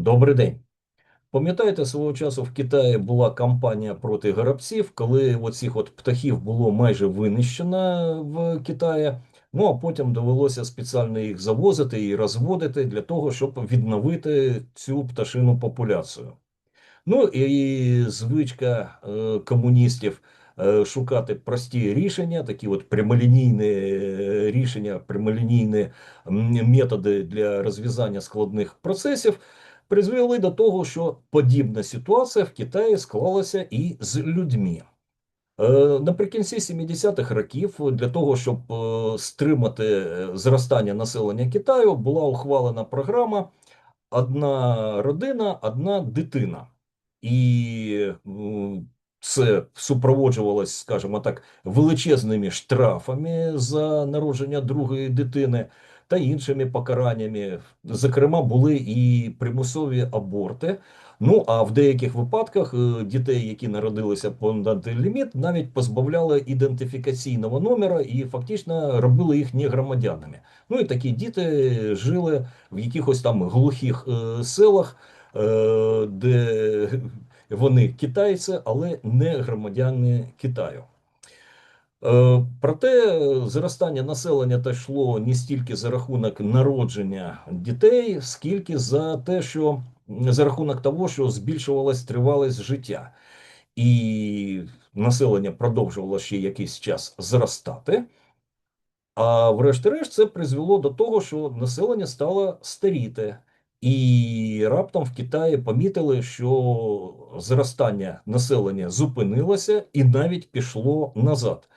Добрий день. Пам'ятаєте, свого часу в Китаї була кампанія проти горобців, коли оцих от птахів було майже винищено в Китаї. Ну а потім довелося спеціально їх завозити і розводити для того, щоб відновити цю пташину популяцію. Ну і звичка е, комуністів е, шукати прості рішення, такі от прямолінійні е, рішення, прямолінійні методи для розв'язання складних процесів призвели до того, що подібна ситуація в Китаї склалася і з людьми. Е, Наприкінці 70-х років для того, щоб е, стримати е, зростання населення Китаю, була ухвалена програма одна родина, одна дитина. І це супроводжувалось, скажімо так, величезними штрафами за народження другої дитини та іншими покараннями. Зокрема, були і примусові аборти. Ну а в деяких випадках е, дітей, які народилися понад ліміт, навіть позбавляли ідентифікаційного номера і фактично робили їх негромадянами. Ну і такі діти жили в якихось там глухих е, селах, е, де вони китайці, але не громадяни Китаю. Е, Проте зростання населення та йшло не стільки за рахунок народження дітей, скільки за те, що за рахунок того, що збільшувалась тривалість життя, і населення продовжувало ще якийсь час зростати. А врешті-решт це призвело до того, що населення стало старіти, і раптом в Китаї помітили, що зростання населення зупинилося і навіть пішло назад.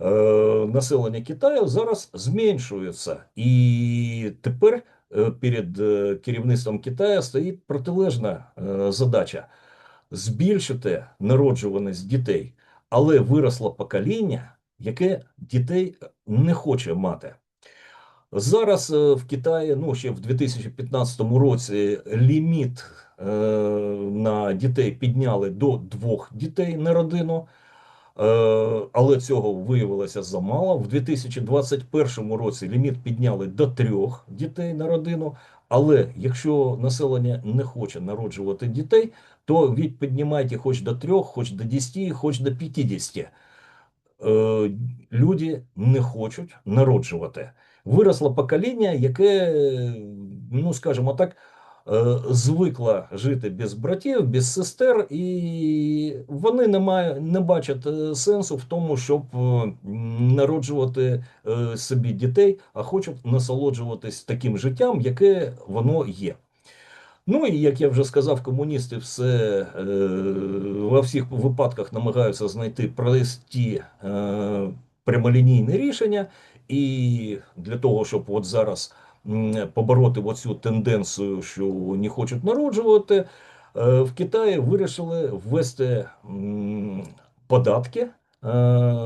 Е, населення Китаю зараз зменшується, і тепер е, перед е, керівництвом Китаю стоїть протилежна задача збільшити народжуваність дітей, але виросло покоління, яке дітей не хоче мати. Зараз в Китаї, ну ще в 2015 році, ліміт на дітей підняли до двох дітей на родину. Е, але цього виявилося замало. В 2021 році ліміт підняли до трьох дітей на родину. Але якщо населення не хоче народжувати дітей, то від піднімайте хоч до трьох, хоч до 10, хоч до 50. Е, люди не хочуть народжувати. Виросло покоління, яке, ну скажімо так, е, звикло жити без братів, без сестер, і вони не має, не бачать е, сенсу в тому, щоб е, народжувати собі дітей, а хочуть насолоджуватись таким життям, яке воно є. Ну і як я вже сказав, комуністи все е, во всіх випадках намагаються знайти прості е, прямолінійні рішення, і для того, щоб от зараз побороти оцю тенденцію, що не хочуть народжувати, е, в Китаї вирішили ввести податки е,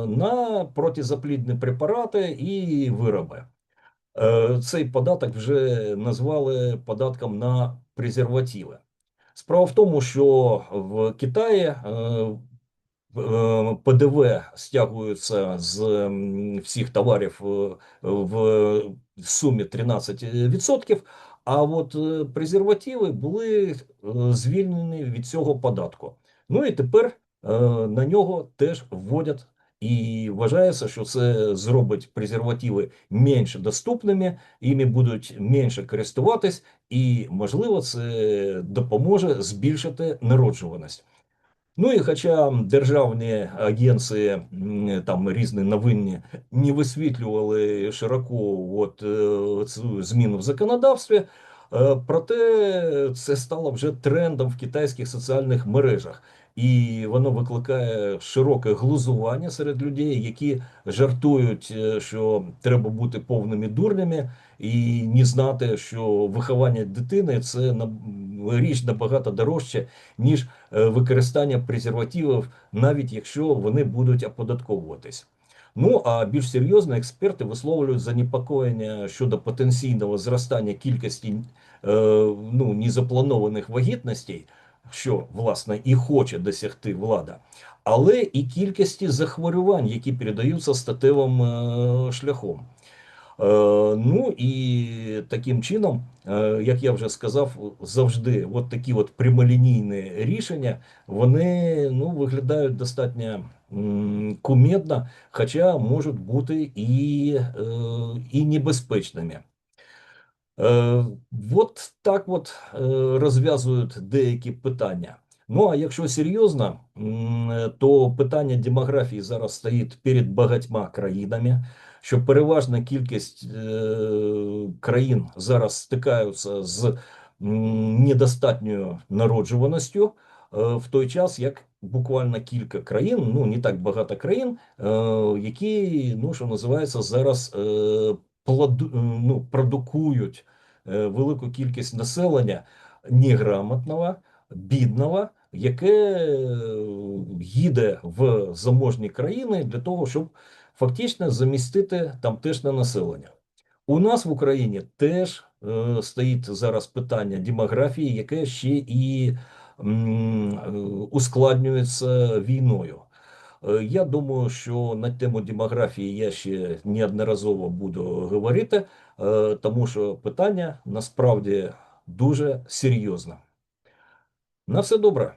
на протизаплідні препарати і вироби. Е, Цей податок вже назвали податком на презервативи. Справа в тому, що в Китаї ПДВ стягується з всіх товарів е, в сумі 13%, а от е, презервативи були е, звільнені від цього податку. Ну і тепер е, на нього теж вводять. І вважається, що це зробить презервативи менш доступними, іми будуть менше користуватись, і, можливо, це допоможе збільшити народжуваність. Ну і хоча державні агенції там різні новинні не висвітлювали широко от, е, цю зміну в законодавстві, е, проте це стало вже трендом в китайських соціальних мережах. І воно викликає широке глузування серед людей, які жартують, е, що треба бути повними дурнями і не знати, що виховання дитини це річ набагато дорожче, ніж е, використання презервативів, навіть якщо вони будуть оподатковуватись. Ну а більш серйозно експерти висловлюють занепокоєння щодо потенційного зростання кількості е, ну, незапланованих вагітностей, що власне і хоче досягти влада, але і кількості захворювань, які передаються статевим е, шляхом. Е, ну і таким чином, е, як я вже сказав, завжди от такі от прямолінійні рішення вони ну, виглядають достатньо кумедно, хоча можуть бути і, е, і небезпечними. От так от розв'язують деякі питання. Ну а якщо серйозно, то питання демографії зараз стоїть перед багатьма країнами, що переважна кількість е, країн зараз стикаються з недостатньою народжуваністю, е, в той час як буквально кілька країн, ну не так багато країн, е, які, ну що називається, зараз е, ну, продукують е, велику кількість населення неграмотного, бідного, яке е, їде в заможні країни для того, щоб фактично замістити тамтешнє населення. У нас в Україні теж е, стоїть зараз питання демографії, яке ще і е, ускладнюється війною. Я думаю, що на тему демографії я ще неодноразово буду говорити, тому що питання насправді дуже серйозне. На все добре.